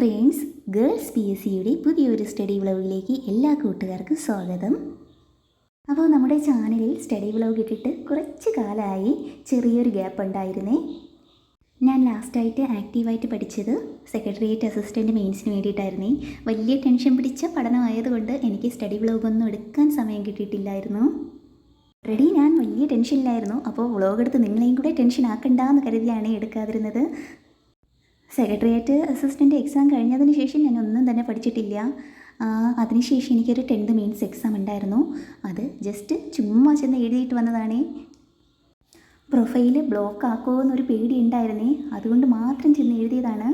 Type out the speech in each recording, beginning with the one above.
Friends girls P S സിയുടെ പുതിയൊരു study വ്ലോഗിലേക്ക് എല്ലാ കൂട്ടുകാർക്കും സ്വാഗതം. അപ്പോൾ നമ്മുടെ ചാനലിൽ സ്റ്റഡി വ്ലോഗ് ഇട്ടിട്ട് കുറച്ച് കാലമായി ചെറിയൊരു ഗ്യാപ്പ് ഉണ്ടായിരുന്നേ. ഞാൻ ലാസ്റ്റായിട്ട് ആക്റ്റീവായിട്ട് പഠിച്ചത് സെക്രട്ടേറിയറ്റ് അസിസ്റ്റന്റ് മെയിൻസിന് വേണ്ടിയിട്ടായിരുന്നേ. വലിയ ടെൻഷൻ പിടിച്ച പഠനമായതുകൊണ്ട് എനിക്ക് സ്റ്റഡി വ്ലോഗൊന്നും എടുക്കാൻ സമയം കിട്ടിയിട്ടില്ലായിരുന്നു. റെഡി ഞാൻ വലിയ ടെൻഷനിലായിരുന്നു. അപ്പോൾ വ്ളോഗ് എടുത്ത് നിങ്ങളെയും കൂടെ ടെൻഷൻ ആക്കണ്ട എന്ന് കരുതിയാണ് എടുക്കാതിരുന്നത്. സെക്രട്ടേറിയറ്റ് അസിസ്റ്റന്റ് എക്സാം കഴിഞ്ഞതിന് ശേഷം ഞാൻ ഒന്നും തന്നെ പഠിച്ചിട്ടില്ല. അതിനുശേഷം എനിക്കൊരു ടെൻത്ത് മെയിൻസ് എക്സാം ഉണ്ടായിരുന്നു. അത് ജസ്റ്റ് ചുമ്മാ ചെന്ന് എഴുതിയിട്ട് വന്നതാണേ. പ്രൊഫൈൽ ബ്ലോക്ക് ആക്കുമോ എന്നൊരു പേടി ഉണ്ടായിരുന്നേ. അതുകൊണ്ട് മാത്രം ചെന്ന് എഴുതിയതാണ്.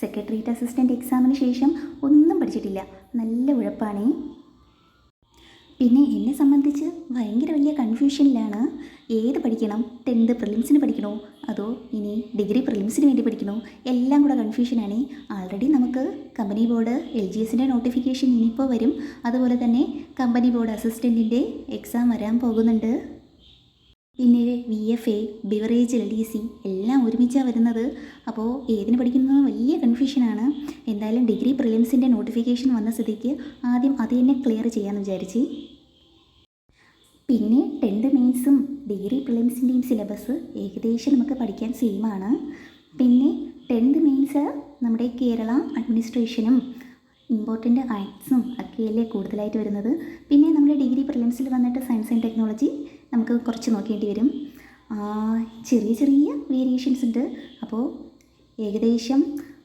സെക്രട്ടേറിയറ്റ് അസിസ്റ്റന്റ് എക്സാമിന് ശേഷം ഒന്നും പഠിച്ചിട്ടില്ല. നല്ല ഉഴപ്പാണേ. പിന്നെ എന്നെ സംബന്ധിച്ച് ഭയങ്കര വലിയ കൺഫ്യൂഷനിലാണ് ഏത് പഠിക്കണം? ടെൻത്ത് പ്രിലിംസിന് പഠിക്കണോ? അതോ ഇനി ഡിഗ്രി പ്രിലിംസിന് വേണ്ടി പഠിക്കണോ? എല്ലാം കൂടെ കൺഫ്യൂഷനാണ് ആൾറെഡി നമുക്ക് കമ്പനി ബോർഡ് എൽ ജി എസിന്റെ നോട്ടിഫിക്കേഷൻ ഇനിയിപ്പോൾ വരും. അതുപോലെ തന്നെ കമ്പനി ബോർഡ് അസിസ്റ്റന്റിന്റെ എക്സാം വരാൻ പോകുന്നുണ്ട്. പിന്നെ V F A beverage L D C എല്ലാം ഒരുമിച്ചാണ് വരുന്നത്. അപ്പോൾ ഏതിന് പഠിക്കുന്നത് വലിയ കൺഫ്യൂഷനാണ് എന്തായാലും ഡിഗ്രി പ്രിലിംസിന്റെ നോട്ടിഫിക്കേഷൻ വന്ന സ്ഥിതിക്ക് ആദ്യം അത് തന്നെ ക്ലിയർ ചെയ്യാമെന്ന് വിചാരിച്ച് പിന്നെ ടെൻത്ത് മെയിൻസും ഡിഗ്രി പ്രിലിംസിന്റെയും സിലബസ് ഏകദേശം നമുക്ക് പഠിക്കാൻ സെയിമാണ് പിന്നെ ടെൻത്ത് മെയിൻസ് നമ്മുടെ കേരള അഡ്മിനിസ്ട്രേഷനും ഇമ്പോർട്ടന്റ് ആക്ട്സും ഒക്കെയല്ലേ കൂടുതലായിട്ട് വരുന്നത്. പിന്നെ നമ്മുടെ ഡിഗ്രി പ്രിലിംസിൽ വന്നിട്ട് സയൻസ് ആൻഡ് ടെക്നോളജി നമുക്ക് കുറച്ച് നോക്കേണ്ടി വരും. ചെറിയ ചെറിയ വേരിയേഷൻസ് ഉണ്ട്. അപ്പോൾ ഏകദേശം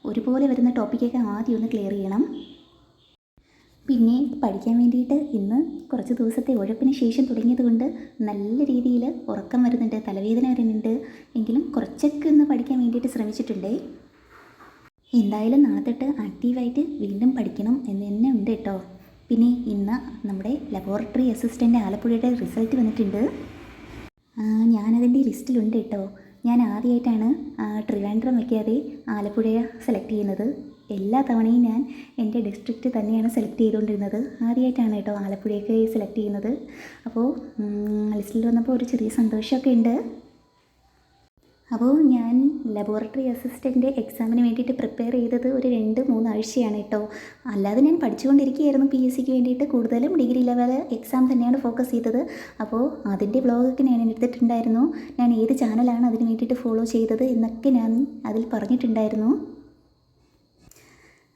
ഒരുപോലെ വരുന്ന ടോപ്പിക്കൊക്കെ ആദ്യം ഒന്ന് ക്ലിയർ ചെയ്യണം. പിന്നെ പഠിക്കാൻ വേണ്ടിയിട്ട് ഇന്ന് കുറച്ച് ദിവസത്തെ ഉഴപ്പിന് ശേഷം തുടങ്ങിയത് കൊണ്ട് നല്ല രീതിയിൽ ഉറക്കം വരുന്നുണ്ട് തലവേദന വരുന്നുണ്ട്. എങ്കിലും കുറച്ചൊക്കെ ഒന്ന് പഠിക്കാൻ വേണ്ടിയിട്ട് ശ്രമിച്ചിട്ടുണ്ടേ. എന്തായാലും നാളെ തൊട്ട് ആക്റ്റീവായിട്ട് വീണ്ടും പഠിക്കണം എന്ന് തന്നെ ഉണ്ട് കേട്ടോ. പിന്നെ ഇന്ന് നമ്മുടെ ലബോറട്ടറി അസിസ്റ്റന്റ് ആലപ്പുഴയുടെ റിസൾട്ട് വന്നിട്ടുണ്ട്. ഞാനതിന്റെ ലിസ്റ്റിലുണ്ട് കേട്ടോ. ഞാൻ ആദ്യമായിട്ടാണ് ട്രിവാൻഡ്രം വയ്ക്കാതെ ആലപ്പുഴ സെലക്ട് ചെയ്യുന്നത്. എല്ലാ തവണയും ഞാൻ എന്റെ ഡിസ്ട്രിക്റ്റ് തന്നെയാണ് സെലക്ട് ചെയ്തുകൊണ്ടിരുന്നത്. ആദ്യമായിട്ടാണ് കേട്ടോ ആലപ്പുഴയൊക്കെ സെലക്ട് ചെയ്യുന്നത്. അപ്പോൾ ലിസ്റ്റിൽ വന്നപ്പോൾ ഒരു ചെറിയ സന്തോഷമൊക്കെ ഉണ്ട്. അപ്പോൾ ഞാൻ ലബോറട്ടറി അസിസ്റ്റന്റ് എക്സാമിന് വേണ്ടിയിട്ട് പ്രിപ്പയർ ചെയ്തത് ഒരു രണ്ട് മൂന്ന് ആഴ്ചയാണ് കേട്ടോ. അല്ലാതെ ഞാൻ പഠിച്ചുകൊണ്ടിരിക്കുകയായിരുന്നു പി എസ് സിക്ക് വേണ്ടിയിട്ട്. കൂടുതലും ഡിഗ്രി ലെവൽ എക്സാം തന്നെയാണ് ഫോക്കസ് ചെയ്തത്. അപ്പോൾ അതിന്റെ ബ്ലോഗൊക്കെ ഞാൻ എടുത്തിട്ടുണ്ടായിരുന്നു. ഞാൻ ഏത് ചാനലാണ് അതിന് വേണ്ടിയിട്ട് ഫോളോ ചെയ്തത് എന്നൊക്കെ ഞാൻ അതിൽ പറഞ്ഞിട്ടുണ്ടായിരുന്നു.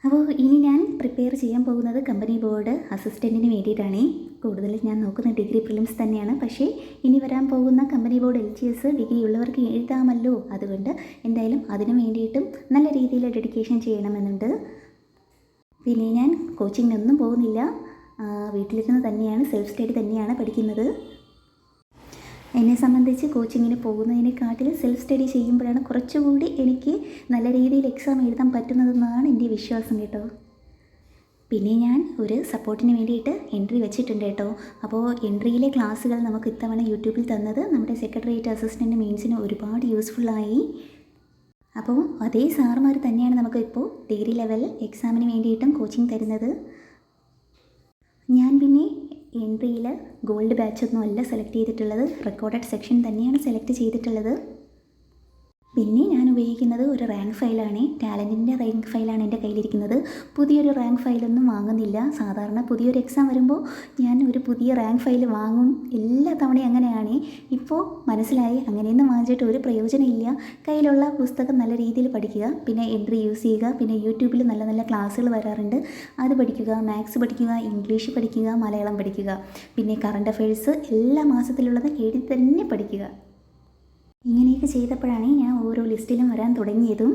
അപ്പോൾ ഇനി ഞാൻ പ്രിപ്പയർ ചെയ്യാൻ പോകുന്നത് കമ്പനി ബോർഡ് അസിസ്റ്റന്റിന് വേണ്ടിയിട്ടാണ്. കൂടുതൽ ഞാൻ നോക്കുന്ന ഡിഗ്രി പ്രിലിംസ് തന്നെയാണ്. പക്ഷേ ഇനി വരാൻ പോകുന്ന company board L G S degree ഉള്ളവർക്ക് എഴുതാമല്ലോ. അതുകൊണ്ട് എന്തായാലും അതിനു വേണ്ടിയിട്ടും നല്ല രീതിയിൽ ഡെഡിക്കേഷൻ ചെയ്യണമെന്നുണ്ട്. പിന്നെ ഞാൻ കോച്ചിങ്ങിനൊന്നും പോകുന്നില്ല. വീട്ടിലിരുന്ന് തന്നെയാണ് സെൽഫ് സ്റ്റഡി തന്നെയാണ് പഠിക്കുന്നത്. എന്നെ സംബന്ധിച്ച് കോച്ചിങ്ങിന് പോകുന്നതിനെക്കാട്ടിൽ സെൽഫ് സ്റ്റഡി ചെയ്യുമ്പോഴാണ് കുറച്ചുകൂടി എനിക്ക് നല്ല രീതിയിൽ എക്സാം എഴുതാൻ പറ്റുന്നതെന്നാണ് എന്റെ വിശ്വാസം കേട്ടോ. പിന്നെ ഞാൻ ഒരു സപ്പോർട്ടിന് വേണ്ടിയിട്ട് എൻട്രി വെച്ചിട്ടുണ്ട് കേട്ടോ. അപ്പോൾ എൻട്രിയിലെ ക്ലാസ്സുകൾ നമുക്ക് ഇത്തവണ യൂട്യൂബിൽ തന്നത് നമ്മുടെ സെക്രട്ടേറിയറ്റ് അസിസ്റ്റന്റ് മീൻസിന് ഒരുപാട് യൂസ്ഫുള്ളായി അപ്പോൾ അതേ സാറുമാർ തന്നെയാണ് നമുക്ക് ഇപ്പോൾ ഡിഗ്രി ലെവൽ എക്സാമിന് വേണ്ടിയിട്ടും കോച്ചിങ് തരുന്നത്. ഞാൻ പിന്നെ എൻട്രിയിൽ ഗോൾഡ് ബാച്ച് ഒന്നും അല്ല സെലക്ട് ചെയ്തിട്ടുള്ളത്. റെക്കോർഡഡ് സെക്ഷൻ തന്നെയാണ് സെലക്ട് ചെയ്തിട്ടുള്ളത്. പിന്നെ ഞാൻ ഉപയോഗിക്കുന്നത് ഒരു റാങ്ക് ഫയലാണ് ടാലന്റിന്റെ റാങ്ക് ഫയലാണ് എന്റെ കയ്യിലിരിക്കുന്നത്. പുതിയൊരു റാങ്ക് ഫയലൊന്നും വാങ്ങുന്നില്ല. സാധാരണ പുതിയൊരു എക്സാം വരുമ്പോൾ ഞാൻ ഒരു പുതിയ റാങ്ക് ഫയൽ വാങ്ങും. എല്ലാ തവണയും അങ്ങനെയാണ്. ഇപ്പോൾ മനസ്സിലായി. അങ്ങനെയൊന്നും വാങ്ങിച്ചിട്ട് ഒരു പ്രയോജനമില്ല കയ്യിലുള്ള പുസ്തകം നല്ല രീതിയിൽ പഠിക്കുക. പിന്നെ എൻട്രി യൂസ് ചെയ്യുക. പിന്നെ യൂട്യൂബിൽ നല്ല നല്ല ക്ലാസ്സുകൾ വരാറുണ്ട്. അത് പഠിക്കുക. മാത്സ് പഠിക്കുക. ഇംഗ്ലീഷ് പഠിക്കുക. മലയാളം പഠിക്കുക. പിന്നെ കറണ്ട് അഫയേഴ്സ് എല്ലാ മാസത്തിലുള്ളത് എഴുതി തന്നെ പഠിക്കുക. ഇങ്ങനെയൊക്കെ ചെയ്തപ്പോഴാണ് ഞാൻ ഓരോ ലിസ്റ്റിലും വരാൻ തുടങ്ങിയതും.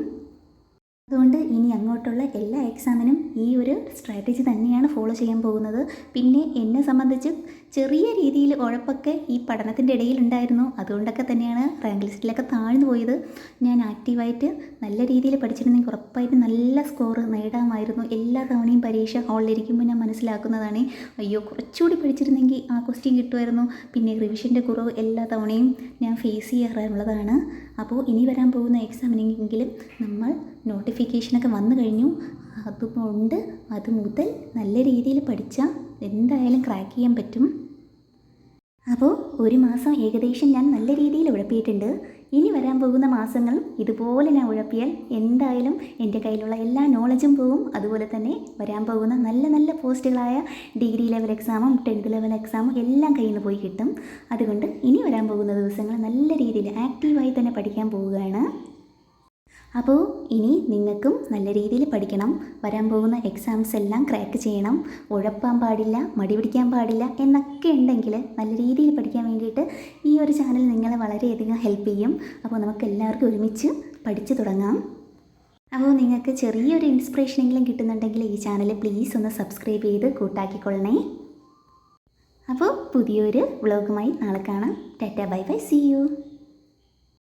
അതുകൊണ്ട് ഇനി അങ്ങോട്ടുള്ള എല്ലാ എക്സാമിനും ഈ ഒരു സ്ട്രാറ്റജി തന്നെയാണ് ഫോളോ ചെയ്യാൻ പോകുന്നത്. പിന്നെ എന്നെ സംബന്ധിച്ച് ചെറിയ രീതിയിൽ ഉഴപ്പൊക്കെ ഈ പഠനത്തിന്റെ ഇടയിലുണ്ടായിരുന്നു അതുകൊണ്ടൊക്കെ തന്നെയാണ് റാങ്ക് ലിസ്റ്റിലൊക്കെ താഴ്ന്നു പോയത്. ഞാൻ ആക്റ്റീവായിട്ട് നല്ല രീതിയിൽ പഠിച്ചിരുന്നെങ്കിൽ ഉറപ്പായിട്ട് നല്ല സ്കോർ നേടാമായിരുന്നു. എല്ലാ തവണയും പരീക്ഷ ഹാളിലിരിക്കുമ്പോൾ ഞാൻ മനസ്സിലാക്കുന്നതാണ് അയ്യോ കുറച്ചുകൂടി പഠിച്ചിരുന്നെങ്കിൽ ആ ക്വസ്റ്റ്യൻ കിട്ടുമായിരുന്നു. പിന്നെ റിവിഷന്റെ കുറവ് എല്ലാ തവണയും ഞാൻ ഫേസ് ചെയ്യാറുള്ളതാണ്. അപ്പോൾ ഇനി വരാൻ പോകുന്ന എക്സാമിനെങ്കിലും നമ്മൾ നോട്ടിഫിക്കേഷനൊക്കെ വന്നു കഴിഞ്ഞു. അതുകൊണ്ട് അത് മുതൽ നല്ല രീതിയിൽ പഠിച്ചാൽ എന്തായാലും ക്രാക്ക് ചെയ്യാൻ പറ്റും. അപ്പോൾ ഒരു മാസം ഏകദേശം ഞാൻ നല്ല രീതിയിൽ ഉഴപ്പിയിട്ടുണ്ട്. ഇനി വരാൻ പോകുന്ന മാസങ്ങളും ഇതുപോലെ ഞാൻ ഉഴപ്പിയാൽ എന്തായാലും എന്റെ കയ്യിലുള്ള എല്ലാ നോളജും പോവും. അതുപോലെ തന്നെ വരാൻ പോകുന്ന നല്ല നല്ല പോസ്റ്റുകളായ ഡിഗ്രി ലെവൽ എക്സാമും ടെൻത്ത് ലെവൽ എക്സാമും എല്ലാം കയ്യിൽ നിന്ന് പോയി കിട്ടും. അതുകൊണ്ട് ഇനി വരാൻ പോകുന്ന ദിവസങ്ങൾ നല്ല രീതിയിൽ ആക്റ്റീവായി തന്നെ പഠിക്കാൻ പോവുകയാണ്. അപ്പോൾ ഇനി നിങ്ങൾക്കും നല്ല രീതിയിൽ പഠിക്കണം. വരാൻ പോകുന്ന എക്സാംസ് എല്ലാം ക്രാക്ക് ചെയ്യണം. ഉഴപ്പാൻ പാടില്ല മടി പിടിക്കാൻ പാടില്ല എന്നൊക്കെ ഉണ്ടെങ്കിൽ നല്ല രീതിയിൽ പഠിക്കാൻ വേണ്ടിയിട്ട് ഈ ഒരു ചാനൽ നിങ്ങളെ വളരെയധികം ഹെൽപ്പ് ചെയ്യും. അപ്പോൾ നമുക്ക് എല്ലാവർക്കും ഒരുമിച്ച് പഠിച്ചു തുടങ്ങാം. അപ്പോൾ നിങ്ങൾക്ക് ചെറിയൊരു ഇൻസ്പിറേഷൻ എങ്കിലും കിട്ടുന്നുണ്ടെങ്കിൽ ഈ ചാനൽ പ്ലീസ് ഒന്ന് സബ്സ്ക്രൈബ് ചെയ്ത് കൂട്ടാക്കിക്കൊള്ളണേ. അപ്പോൾ പുതിയൊരു വ്ളോഗുമായി നാളെ കാണാം. Tata bye bye see you